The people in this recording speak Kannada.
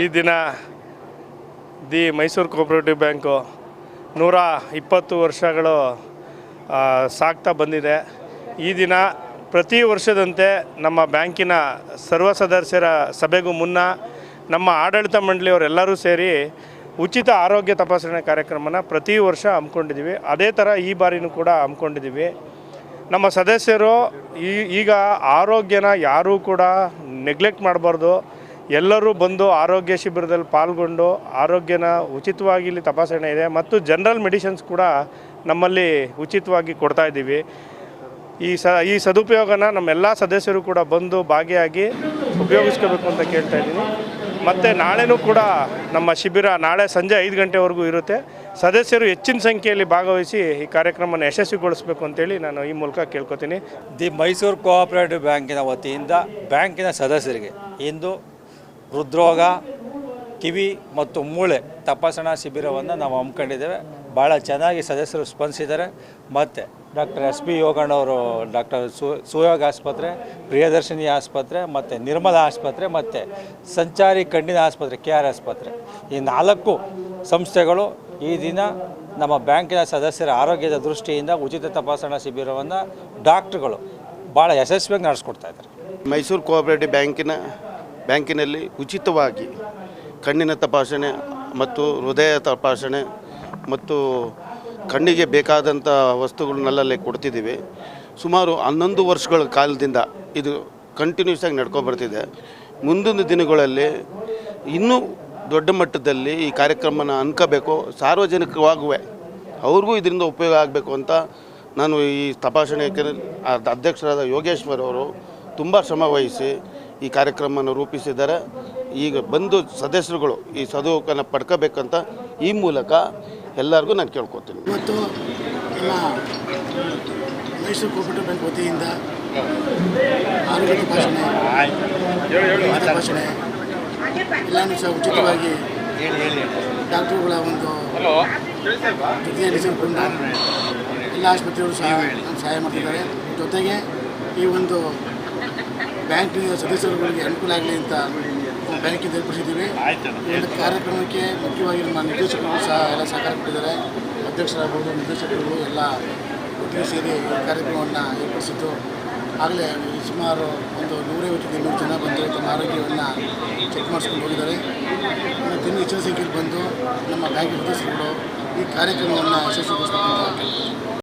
ಈ ದಿನ ದಿ ಮೈಸೂರು ಕೋಪ್ರೇಟಿವ್ ಬ್ಯಾಂಕು ನೂರ ಇಪ್ಪತ್ತು ವರ್ಷಗಳು ಸಾಗ್ತಾ ಬಂದಿದೆ. ಈ ದಿನ ಪ್ರತಿ ವರ್ಷದಂತೆ ನಮ್ಮ ಬ್ಯಾಂಕಿನ ಸರ್ವ ಸದಸ್ಯರ ಸಭೆಗೂ ಮುನ್ನ ನಮ್ಮ ಆಡಳಿತ ಮಂಡಳಿಯವರೆಲ್ಲರೂ ಸೇರಿ ಉಚಿತ ಆರೋಗ್ಯ ತಪಾಸಣೆ ಕಾರ್ಯಕ್ರಮನ ಪ್ರತಿ ವರ್ಷ ಹಮ್ಮಿಕೊಂಡಿದ್ದೀವಿ. ಅದೇ ಥರ ಈ ಬಾರಿನೂ ಕೂಡ ಹಮ್ಮಿಕೊಂಡಿದ್ದೀವಿ. ನಮ್ಮ ಸದಸ್ಯರು ಈಗ ಆರೋಗ್ಯನ ಯಾರೂ ಕೂಡ ನೆಗ್ಲೆಕ್ಟ್ ಮಾಡಬಾರ್ದು. ಎಲ್ಲರೂ ಬಂದು ಆರೋಗ್ಯ ಶಿಬಿರದಲ್ಲಿ ಪಾಲ್ಗೊಂಡು ಆರೋಗ್ಯನ ಉಚಿತವಾಗಿ ಇಲ್ಲಿ ತಪಾಸಣೆ ಇದೆ ಮತ್ತು ಜನರಲ್ ಮೆಡಿಸಿನ್ಸ್ ಕೂಡ ನಮ್ಮಲ್ಲಿ ಉಚಿತವಾಗಿ ಕೊಡ್ತಾ ಇದ್ದೀವಿ. ಈ ಸ, ಈ ಸದುಪಯೋಗನ ನಮ್ಮೆಲ್ಲ ಸದಸ್ಯರು ಕೂಡ ಬಂದು ಭಾಗಿಯಾಗಿ ಉಪಯೋಗಿಸ್ಕೋಬೇಕು ಅಂತ ಕೇಳ್ತಾ ಇದ್ದೀನಿ. ಮತ್ತು ನಾಳೆನೂ ಕೂಡ ನಮ್ಮ ಶಿಬಿರ ನಾಳೆ ಸಂಜೆ ಐದು ಗಂಟೆವರೆಗೂ ಇರುತ್ತೆ. ಸದಸ್ಯರು ಹೆಚ್ಚಿನ ಸಂಖ್ಯೆಯಲ್ಲಿ ಭಾಗವಹಿಸಿ ಈ ಕಾರ್ಯಕ್ರಮವನ್ನು ಯಶಸ್ವಿಗೊಳಿಸಬೇಕು ಅಂತೇಳಿ ನಾನು ಈ ಮೂಲಕ ಕೇಳ್ಕೊತೀನಿ. ದಿ ಮೈಸೂರು ಕೋಆಪರೇಟಿವ್ ಬ್ಯಾಂಕಿನ ವತಿಯಿಂದ ಬ್ಯಾಂಕಿನ ಸದಸ್ಯರಿಗೆ ಇಂದು ಹೃದ್ರೋಗ, ಕಿವಿ ಮತ್ತು ಮೂಳೆ ತಪಾಸಣಾ ಶಿಬಿರವನ್ನು ನಾವು ಹಮ್ಮಿಕೊಂಡಿದ್ದೇವೆ. ಭಾಳ ಚೆನ್ನಾಗಿ ಸದಸ್ಯರು ಸ್ಪಂದಿಸಿದ್ದಾರೆ. ಮತ್ತು ಡಾಕ್ಟರ್ ಎಸ್ ಪಿ ಯೋಗಣ್ಣವರು ಡಾಕ್ಟರ್ ಸು, ಸುಯೋಗ ಆಸ್ಪತ್ರೆ, ಪ್ರಿಯದರ್ಶಿನಿ ಆಸ್ಪತ್ರೆ, ಮತ್ತು ನಿರ್ಮಲ ಆಸ್ಪತ್ರೆ, ಮತ್ತು ಸಂಚಾರಿ ಕಣ್ಣಿನ ಆಸ್ಪತ್ರೆ, ಕೆ ಆರ್ ಆಸ್ಪತ್ರೆ. ಈ ನಾಲ್ಕು ಸಂಸ್ಥೆಗಳು ಈ ದಿನ ನಮ್ಮ ಬ್ಯಾಂಕಿನ ಸದಸ್ಯರ ಆರೋಗ್ಯದ ದೃಷ್ಟಿಯಿಂದ ಉಚಿತ ತಪಾಸಣಾ ಶಿಬಿರವನ್ನು ಡಾಕ್ಟ್ರುಗಳು ಭಾಳ ಯಶಸ್ವಿಯಾಗಿ ನಡೆಸ್ಕೊಡ್ತಾ ಇದ್ದಾರೆ. ಮೈಸೂರು ಕೋಆಪರೇಟಿವ್ ಬ್ಯಾಂಕಿನ ಬ್ಯಾಂಕಿನಲ್ಲಿ ಉಚಿತವಾಗಿ ಕಣ್ಣಿನ ತಪಾಸಣೆ ಮತ್ತು ಹೃದಯ ತಪಾಸಣೆ ಮತ್ತು ಕಣ್ಣಿಗೆ ಬೇಕಾದಂಥ ವಸ್ತುಗಳನ್ನೆಲ್ಲಲ್ಲಿ ಕೊಡ್ತಿದ್ದೀವಿ. ಸುಮಾರು ಹನ್ನೊಂದು ವರ್ಷಗಳ ಕಾಲದಿಂದ ಇದು ಕಂಟಿನ್ಯೂಸ್ ಆಗಿ ನಡ್ಕೊಬರ್ತಿದೆ ಮುಂದಿನ ದಿನಗಳಲ್ಲಿ ಇನ್ನೂ ದೊಡ್ಡ ಮಟ್ಟದಲ್ಲಿ ಈ ಕಾರ್ಯಕ್ರಮನ ಅನ್ಕೋಬೇಕು ಸಾರ್ವಜನಿಕವಾಗುವೆ. ಅವ್ರಿಗೂ ಇದರಿಂದ ಉಪಯೋಗ ಆಗಬೇಕು ಅಂತ ನಾನು ಈ ತಪಾಸಣೆ ಅಧ್ಯಕ್ಷರಾದ ಯೋಗೇಶ್ವರ್ ಅವರು ತುಂಬ ಶ್ರಮ ಈ ಕಾರ್ಯಕ್ರಮವನ್ನು ರೂಪಿಸಿದ್ದಾರೆ ಈಗ ಬಂದು ಸದಸ್ಯರುಗಳು ಈ ಸದುಪಯೋಗನ ಪಡ್ಕೋಬೇಕಂತ ಈ ಮೂಲಕ ಎಲ್ಲರಿಗೂ ನಾನು ಕೇಳ್ಕೊತೀನಿ. ಮತ್ತು ನಮ್ಮ ಮೈಸೂರು ಕೋಆಪರೇಟಿವ್ ಬ್ಯಾಂಕ್ ವತಿಯಿಂದ ತಪಾಸಣೆ ವೈದ್ಯ ತಪಾಸಣೆ ಎಲ್ಲನೂ ಸಹ ಉಚಿತವಾಗಿ ಡಾಕ್ಟರ್ಗಳ ಒಂದು ಎಲ್ಲ ಆಸ್ಪತ್ರೆಗಳು ಸಹಾಯ ಸಹಾಯ ಮಾಡ್ತಿದ್ದಾರೆ. ಜೊತೆಗೆ ಈ ಒಂದು ಬ್ಯಾಂಕಿನ ಸದಸ್ಯರುಗಳಿಗೆ ಅನುಕೂಲ ಆಗಲಿ ಅಂತ ಬ್ಯಾಂಕಿಂದ ಏರ್ಪಡಿಸಿದ್ದೀವಿ. ಒಂದು ಕಾರ್ಯಕ್ರಮಕ್ಕೆ ಮುಖ್ಯವಾಗಿ ನಮ್ಮ ನಿರ್ದೇಶಕರು ಸಹ ಎಲ್ಲ ಸಹಕಾರ ಕೊಟ್ಟಿದ್ದಾರೆ. ಅಧ್ಯಕ್ಷರಾಗ್ಬೋದು ನಿರ್ದೇಶಕರು ಎಲ್ಲ ಒಟ್ಟಿಗೆ ಸೇರಿ ಈ ಕಾರ್ಯಕ್ರಮವನ್ನು ಏರ್ಪಡಿಸಿದ್ದು. ಆಗಲೇ ಸುಮಾರು ಒಂದು ನೂರೈವತ್ತು ಇನ್ನೂರು ಜನ ಬಂದು ತಮ್ಮ ಆರೋಗ್ಯವನ್ನು ಚೆಕ್ ಮಾಡಿಸ್ಕೊಂಡು ಹೋಗಿದ್ದಾರೆ. ಇನ್ನು ದಿನ ಹೆಚ್ಚಿನ ಸಂಖ್ಯೆಯಲ್ಲಿ ಬಂದು ನಮ್ಮ ಬ್ಯಾಂಕ್ ಸದಸ್ಯರುಗಳು ಈ ಕಾರ್ಯಕ್ರಮವನ್ನು ಯಶಸ್ವಿಗೊಳಿಸಬೇಕು